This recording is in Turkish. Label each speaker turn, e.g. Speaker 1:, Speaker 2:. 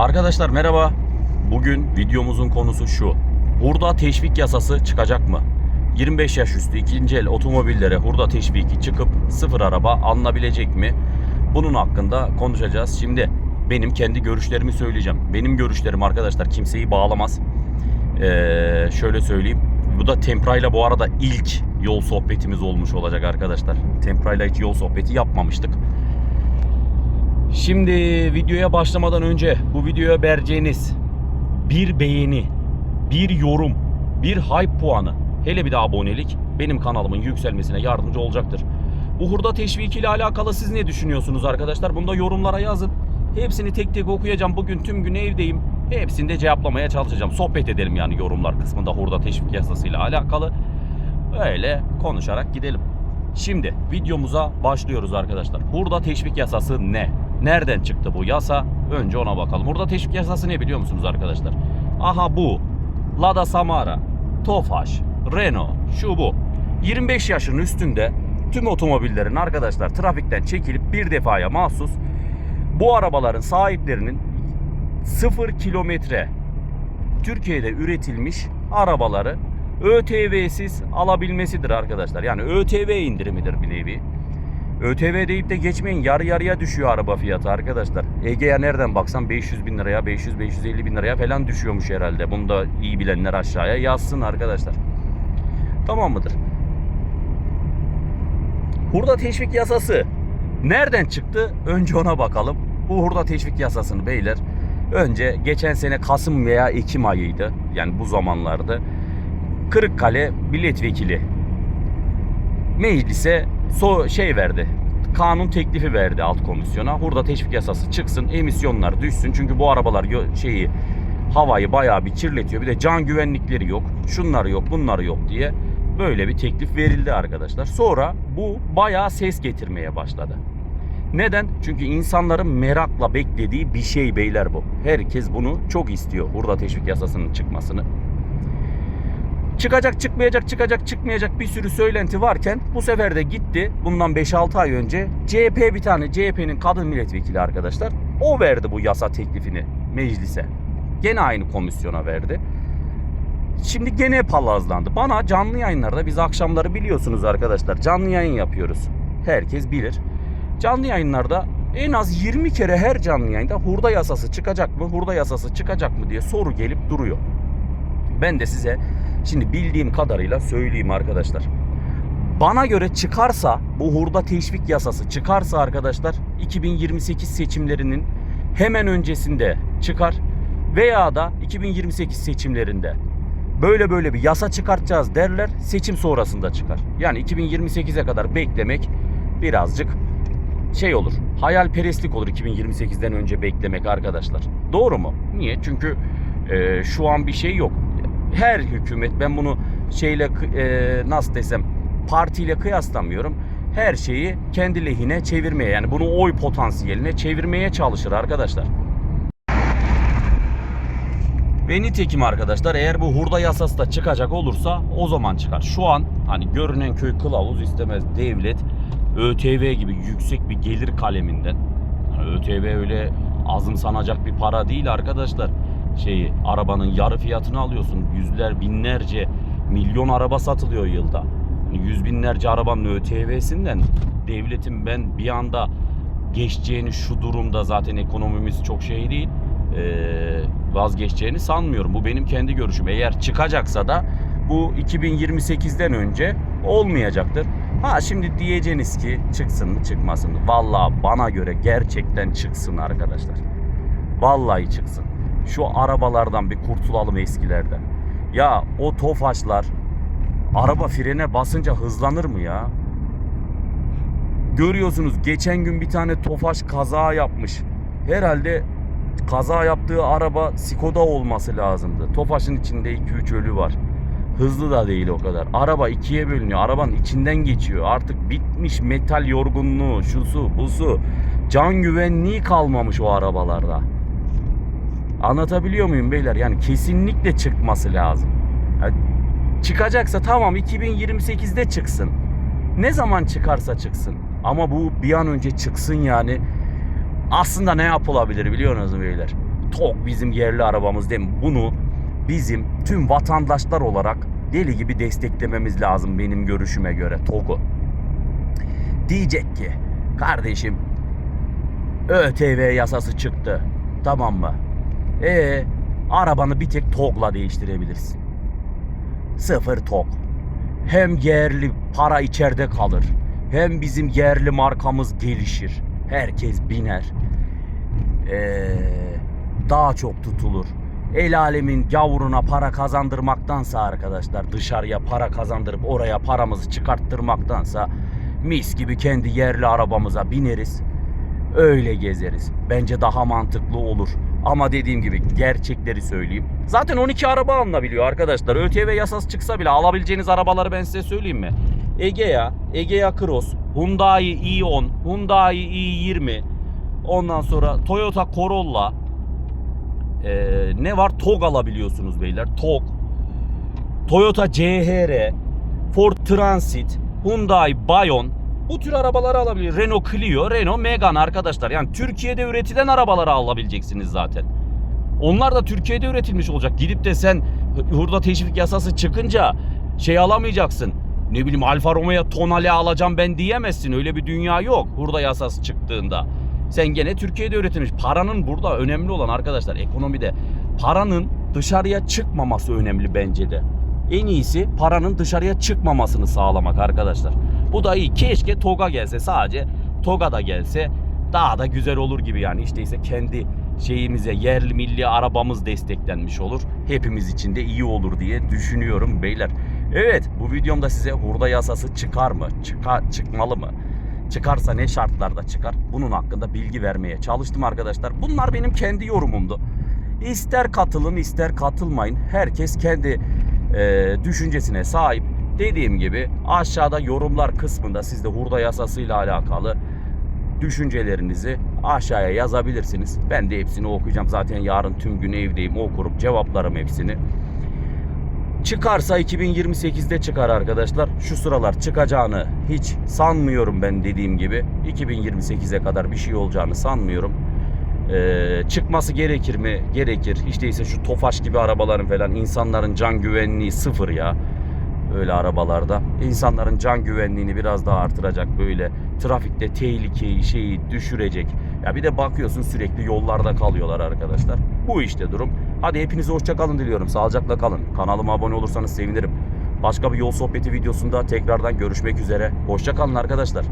Speaker 1: Arkadaşlar merhaba. Bugün videomuzun konusu şu. Hurda teşvik yasası çıkacak mı? 25 yaş üstü ikinci el otomobillere hurda teşviki çıkıp sıfır araba alınabilecek mi? Bunun hakkında konuşacağız. Şimdi benim kendi görüşlerimi söyleyeceğim. Benim görüşlerim arkadaşlar kimseyi bağlamaz. Ee, şöyle söyleyeyim. Bu da Tempra'yla bu arada ilk yol sohbetimiz olmuş olacak arkadaşlar. Tempra'yla hiç yol sohbeti yapmamıştık. Şimdi videoya başlamadan önce bu videoya vereceğiniz bir beğeni, bir yorum, bir hype puanı, hele bir de abonelik benim kanalımın yükselmesine yardımcı olacaktır. Bu hurda teşviki ile alakalı siz ne düşünüyorsunuz arkadaşlar? Bunu da yorumlara yazın. Hepsini tek tek okuyacağım. Bugün tüm gün evdeyim. Hepsini de cevaplamaya çalışacağım. Sohbet edelim yani yorumlar kısmında hurda teşvik yasasıyla alakalı. Öyle konuşarak gidelim. Şimdi videomuza başlıyoruz arkadaşlar. Hurda teşvik yasası ne? Nereden çıktı bu yasa? Önce ona bakalım. Hurda teşvik yasası ne biliyor musunuz arkadaşlar? Aha bu. Lada Samara, Tofaş, Renault, şu bu. 25 yaşın üstünde tüm otomobillerin arkadaşlar trafikten çekilip bir defaya mahsus bu arabaların sahiplerinin 0 kilometre Türkiye'de üretilmiş arabaları ÖTV'siz alabilmesidir arkadaşlar. Yani ÖTV indirimidir bir nevi. ÖTV deyip de geçmeyin yarı yarıya düşüyor araba fiyatı arkadaşlar. Ege'ye nereden baksan 500 bin liraya 500-550 bin liraya falan düşüyormuş herhalde. Bunu da iyi bilenler aşağıya yazsın arkadaşlar. Tamam mıdır? Hurda teşvik yasası nereden çıktı? Önce ona bakalım. Bu hurda teşvik yasasını beyler önce geçen sene Kasım veya Ekim ayıydı. Yani bu zamanlarda Kırıkkale milletvekili meclise so şey verdi. Kanun teklifi verdi alt komisyona. Hurda teşvik yasası çıksın, emisyonlar düşsün. Çünkü bu arabalar şeyi havayı bayağı bir kirletiyor. Bir de can güvenlikleri yok. Şunlar yok, bunlar yok diye böyle bir teklif verildi arkadaşlar. Sonra bu bayağı ses getirmeye başladı. Neden? Çünkü insanların merakla beklediği bir şey beyler bu. Herkes bunu çok istiyor. Hurda teşvik yasasının çıkmasını. Çıkacak çıkmayacak çıkacak çıkmayacak bir sürü söylenti varken bu sefer de gitti bundan 5-6 ay önce CHP bir tane CHP'nin kadın milletvekili arkadaşlar o verdi bu yasa teklifini meclise. Gene aynı komisyona verdi. Şimdi gene palazlandı. Bana canlı yayınlarda biz akşamları biliyorsunuz arkadaşlar canlı yayın yapıyoruz. Herkes bilir. Canlı yayınlarda en az 20 kere her canlı yayında hurda yasası çıkacak mı? Hurda yasası çıkacak mı diye soru gelip duruyor. Ben de size şimdi bildiğim kadarıyla söyleyeyim arkadaşlar. Bana göre çıkarsa bu hurda teşvik yasası çıkarsa arkadaşlar 2028 seçimlerinin hemen öncesinde çıkar veya da 2028 seçimlerinde böyle böyle bir yasa çıkartacağız derler seçim sonrasında çıkar. Yani 2028'e kadar beklemek birazcık şey olur. Hayalperestlik olur 2028'den önce beklemek arkadaşlar. Doğru mu? Niye? Çünkü e, şu an bir şey yok. Her hükümet ben bunu şeyle e, nasıl desem partiyle kıyaslamıyorum. Her şeyi kendi lehine çevirmeye yani bunu oy potansiyeline çevirmeye çalışır arkadaşlar. Ve nitekim arkadaşlar eğer bu hurda yasası da çıkacak olursa o zaman çıkar. Şu an hani görünen köy kılavuz istemez devlet ÖTV gibi yüksek bir gelir kaleminden yani ÖTV öyle azımsanacak bir para değil arkadaşlar. Şeyi arabanın yarı fiyatını alıyorsun. Yüzler binlerce milyon araba satılıyor yılda. Yüz binlerce arabanın ÖTV'sinden devletin ben bir anda geçeceğini şu durumda zaten ekonomimiz çok şey değil. Vazgeçeceğini sanmıyorum. Bu benim kendi görüşüm. Eğer çıkacaksa da bu 2028'den önce olmayacaktır. Ha şimdi diyeceğiniz ki çıksın mı çıkmasın mı? Vallahi bana göre gerçekten çıksın arkadaşlar. Vallahi çıksın. Şu arabalardan bir kurtulalım eskilerden. Ya o tofaşlar araba frene basınca hızlanır mı ya? Görüyorsunuz geçen gün bir tane tofaş kaza yapmış. Herhalde kaza yaptığı araba Skoda olması lazımdı. Tofaş'ın içinde 2-3 ölü var. Hızlı da değil o kadar. Araba ikiye bölünüyor. Arabanın içinden geçiyor. Artık bitmiş metal yorgunluğu, şusu, busu. Can güvenliği kalmamış o arabalarda. Anlatabiliyor muyum beyler? Yani kesinlikle çıkması lazım. Yani çıkacaksa tamam 2028'de çıksın. Ne zaman çıkarsa çıksın. Ama bu bir an önce çıksın yani. Aslında ne yapılabilir biliyor musunuz beyler? TOG bizim yerli arabamız değil mi? Bunu bizim tüm vatandaşlar olarak deli gibi desteklememiz lazım benim görüşüme göre TOG'u. Diyecek ki kardeşim ÖTV yasası çıktı. Tamam mı? E arabanı bir tek TOG'la değiştirebilirsin. Sıfır TOG. Hem yerli para içeride kalır. Hem bizim yerli markamız gelişir. Herkes biner. Ee, daha çok tutulur. El alemin gavuruna para kazandırmaktansa arkadaşlar dışarıya para kazandırıp oraya paramızı çıkarttırmaktansa mis gibi kendi yerli arabamıza bineriz. Öyle gezeriz. Bence daha mantıklı olur. Ama dediğim gibi gerçekleri söyleyeyim. Zaten 12 araba alınabiliyor arkadaşlar. ÖTV yasası çıksa bile alabileceğiniz arabaları ben size söyleyeyim mi? Egea, Egea Cross, Hyundai i10, Hyundai i20, ondan sonra Toyota Corolla, ee, ne var? TOG alabiliyorsunuz beyler. TOG, Toyota CHR, Ford Transit, Hyundai Bayon, bu tür arabaları alabiliyor. Renault Clio, Renault Megane arkadaşlar. Yani Türkiye'de üretilen arabaları alabileceksiniz zaten. Onlar da Türkiye'de üretilmiş olacak. Gidip de sen hurda teşvik yasası çıkınca şey alamayacaksın. Ne bileyim Alfa Romeo Tonale alacağım ben diyemezsin. Öyle bir dünya yok hurda yasası çıktığında. Sen gene Türkiye'de üretilmiş. Paranın burada önemli olan arkadaşlar ekonomide paranın dışarıya çıkmaması önemli bence de. En iyisi paranın dışarıya çıkmamasını sağlamak arkadaşlar. Bu da iyi. Keşke TOG'a gelse sadece TOG'a da gelse daha da güzel olur gibi yani. İşte ise kendi şeyimize yerli milli arabamız desteklenmiş olur. Hepimiz için de iyi olur diye düşünüyorum beyler. Evet bu videomda size hurda yasası çıkar mı? Çıka, çıkmalı mı? Çıkarsa ne şartlarda çıkar? Bunun hakkında bilgi vermeye çalıştım arkadaşlar. Bunlar benim kendi yorumumdu. İster katılın ister katılmayın. Herkes kendi e, düşüncesine sahip. Dediğim gibi aşağıda yorumlar kısmında siz de hurda yasasıyla alakalı düşüncelerinizi aşağıya yazabilirsiniz. Ben de hepsini okuyacağım. Zaten yarın tüm gün evdeyim okurum cevaplarım hepsini. Çıkarsa 2028'de çıkar arkadaşlar. Şu sıralar çıkacağını hiç sanmıyorum ben dediğim gibi. 2028'e kadar bir şey olacağını sanmıyorum. Ee, çıkması gerekir mi? Gerekir. Hiç değilse şu Tofaş gibi arabaların falan insanların can güvenliği sıfır ya. Öyle arabalarda. İnsanların can güvenliğini biraz daha artıracak böyle. Trafikte tehlikeyi şeyi düşürecek. Ya bir de bakıyorsun sürekli yollarda kalıyorlar arkadaşlar. Bu işte durum. Hadi hepinize hoşça kalın diliyorum. Sağlıcakla kalın. Kanalıma abone olursanız sevinirim. Başka bir yol sohbeti videosunda tekrardan görüşmek üzere. Hoşça kalın arkadaşlar.